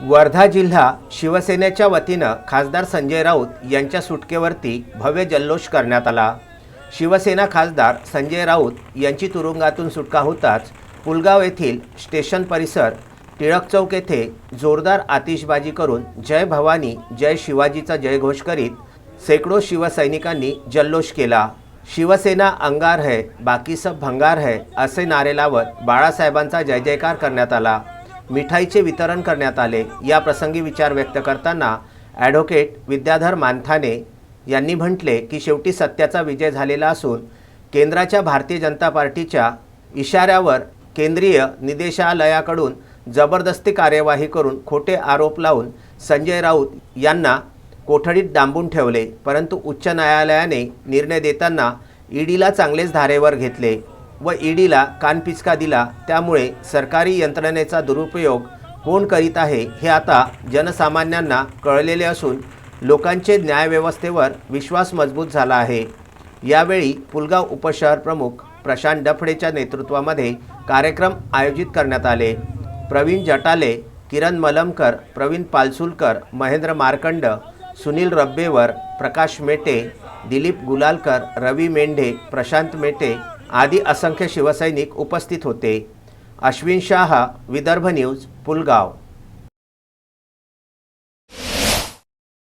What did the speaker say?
वर्धा जिल्हा शिवसेनेच्या वतीनं खासदार संजय राऊत यांच्या सुटकेवरती भव्य जल्लोष करण्यात आला. शिवसेना खासदार संजय राऊत यांची तुरुंगातून सुटका होताच पुलगाव येथील स्टेशन परिसर टिळक चौक येथे जोरदार आतिषबाजी करून जय भवानी जय शिवाजीचा जयघोष करीत शेकडो शिवसैनिकांनी जल्लोष केला. शिवसेना अंगार है बाकी सब भंगार है असे नारे लावत बाळासाहेबांचा जय जयकार करण्यात आला. मिठाईचे वितरण करण्यात आले. या प्रसंगी विचार व्यक्त करताना ॲडव्होकेट विद्याधर मानथाने यांनी म्हटले की शेवटी सत्याचा विजय झालेला असून केंद्राच्या भारतीय जनता पार्टीच्या इशाऱ्यावर केंद्रीय निदेशालयाकडून जबरदस्ती कार्यवाही करून खोटे आरोप लावून संजय राऊत यांना कोठडीत डांबून ठेवले परंतु उच्च न्यायालयाने निर्णय देताना ईडीला चांगलेच धारेवर घेतले. व ईडीला कानपिचका दिला. त्यामुळे सरकारी यंत्रणेचा दुरुपयोग कोण करीत आहे हे आता जनसामान्यांना कळलेले असून लोकांचे न्यायव्यवस्थेवर विश्वास मजबूत झाला आहे. यावेळी पुलगाव उपशहर प्रमुख प्रशांत डफडेच्या नेतृत्वामध्ये कार्यक्रम आयोजित करण्यात आले. प्रवीण जटाले किरण मलमकर प्रवीण पालसुलकर महेंद्र मार्कंड सुनील रब्बेवर प्रकाश मेटे दिलीप गुलालकर रवी मेंढे प्रशांत मेटे आदी असंख्य शिवसैनिक उपस्थित होते. अश्विन शाह विदर्भ न्यूज पुलगाव.